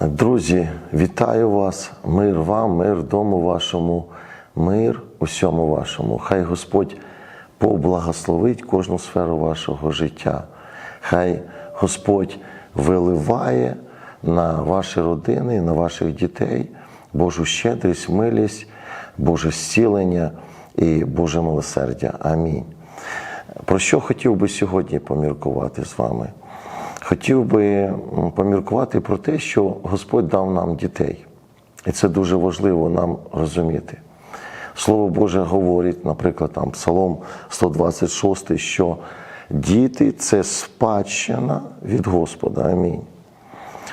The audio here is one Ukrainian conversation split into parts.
Друзі, вітаю вас, мир вам, мир дому вашому, мир усьому вашому. Хай Господь поблагословить кожну сферу вашого життя. Хай Господь виливає на ваші родини, на ваших дітей Божу щедрість, милість, Боже зцілення і Боже милосердя. Амінь. Про що хотів би сьогодні поміркувати з вами? Хотів би поміркувати про те, що Господь дав нам дітей. І це дуже важливо нам розуміти. Слово Боже говорить, наприклад, там Псалом 126, що діти це спадщина від Господа. Амінь.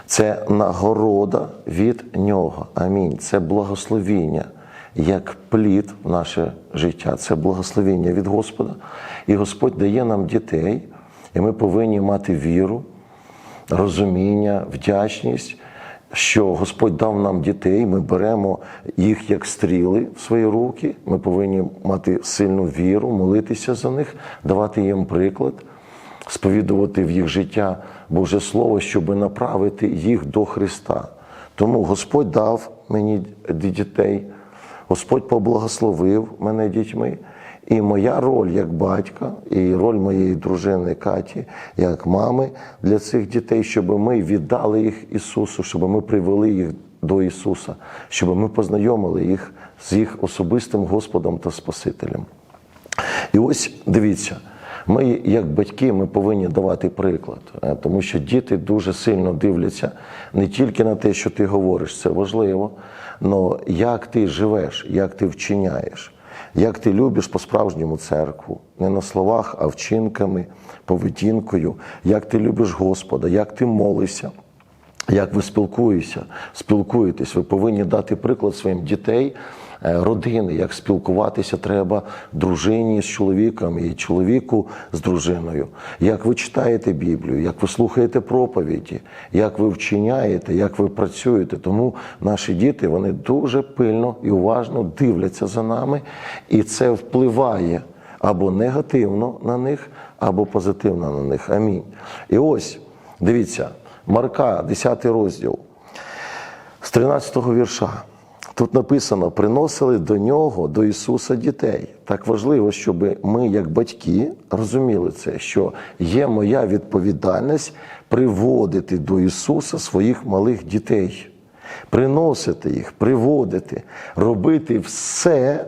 Це нагорода від Нього. Амінь. Це благословіння як плід в наше життя. Це благословіння від Господа. І Господь дає нам дітей, і ми повинні мати віру, розуміння, вдячність, що Господь дав нам дітей, ми беремо їх як стріли в свої руки. Ми повинні мати сильну віру, молитися за них, давати їм приклад, сповідувати в їх життя Боже Слово, щоб направити їх до Христа. Тому Господь дав мені дітей, Господь поблагословив мене дітьми. І моя роль як батька, і роль моєї дружини Каті, як мами для цих дітей, щоб ми віддали їх Ісусу, щоб ми привели їх до Ісуса, щоб ми познайомили їх з їх особистим Господом та Спасителем. І ось дивіться, ми, як батьки, ми повинні давати приклад, е, тому що діти дуже сильно дивляться не тільки на те, що ти говориш, це важливо, але як ти живеш, як ти вчиняєш, як ти любиш по-справжньому церкву, не на словах, а вчинками, поведінкою, як ти любиш Господа, як ти молишся. Як ви спілкуєтеся, спілкуєтесь, ви повинні дати приклад своїм дітей, родини, як спілкуватися треба дружині з чоловіком і чоловіку з дружиною, як ви читаєте Біблію, як ви слухаєте проповіді, як ви вчиняєте, як ви працюєте. Тому наші діти вони дуже пильно і уважно дивляться за нами, і це впливає або негативно на них, або позитивно на них. Амінь. І ось дивіться. Марка, 10 розділ, з 13-го вірша. Тут написано: приносили до нього, до Ісуса дітей. Так важливо, щоб ми, як батьки, розуміли це, що є моя відповідальність приводити до Ісуса своїх малих дітей, приносити їх, приводити, робити все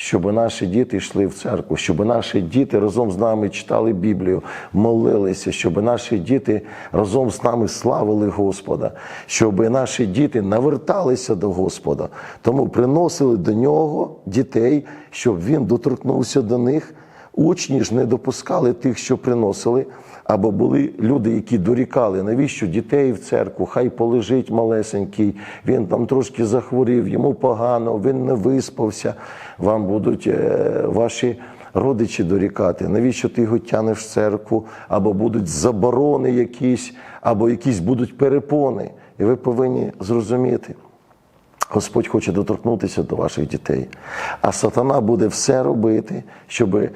щоб наші діти йшли в церкву, щоб наші діти разом з нами читали Біблію, молилися, щоб наші діти разом з нами славили Господа, щоб наші діти наверталися до Господа. Тому приносили до нього дітей, щоб він доторкнувся до них. Учні ж не допускали тих, що приносили, або були люди, які дорікали, навіщо дітей в церкву, хай полежить малесенький, він там трошки захворів, йому погано, він не виспався. Вам будуть е, ваші родичі дорікати, навіщо ти його тянеш в церкву, або будуть заборони якісь, або якісь будуть перепони. І ви повинні зрозуміти. Господь хоче доторкнутися до ваших дітей, а сатана буде все робити, щоб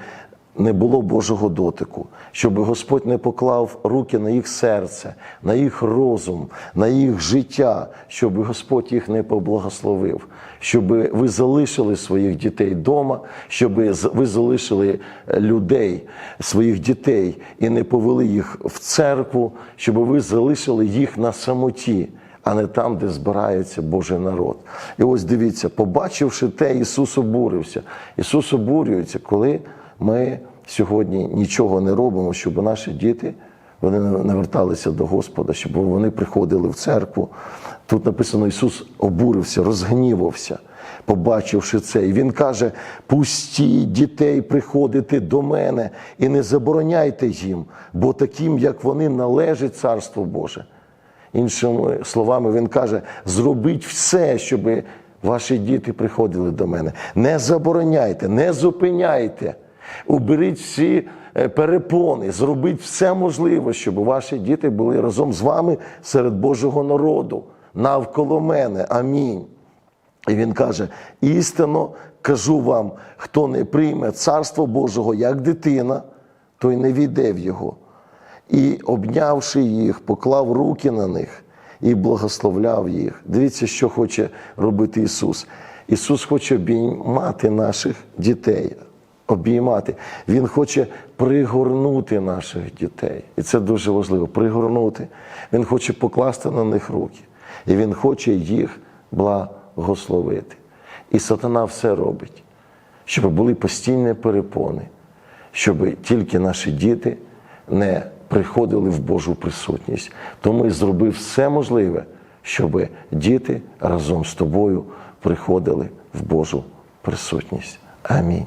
не було Божого дотику, щоб Господь не поклав руки на їх серце, на їх розум, на їх життя, щоб Господь їх не поблагословив, щоб ви залишили своїх дітей вдома, щоб ви залишили людей, своїх дітей і не повели їх в церкву, щоб ви залишили їх на самоті а не там, де збирається Божий народ. І ось дивіться, побачивши те, Ісус обурився. Ісус обурюється, коли ми сьогодні нічого не робимо, щоб наші діти вони не верталися до Господа, щоб вони приходили в церкву. Тут написано: Ісус обурився, розгнівався. Побачивши це, і він каже: пустіть дітей приходити до мене і не забороняйте їм, бо таким, як вони, належить Царство Боже. Іншими словами, він каже: зробіть все, щоб ваші діти приходили до мене. Не забороняйте, не зупиняйте, уберіть всі е, перепони, зробіть все можливе, щоб ваші діти були разом з вами серед Божого народу, навколо мене. Амінь. І він каже: істинно кажу вам, хто не прийме царство Божого як дитина, той не війде в його і, обнявши їх, поклав руки на них і благословляв їх. Дивіться, що хоче робити Ісус. Ісус хоче обіймати наших дітей, обіймати. Він хоче пригорнути наших дітей. І це дуже важливо пригорнути. Він хоче покласти на них руки. І Він хоче їх благословити. І сатана все робить, щоб були постійні перепони, щоб тільки наші діти не приходили в Божу присутність. Тому і зробив все можливе, щоб діти разом з тобою приходили в Божу присутність. Амінь.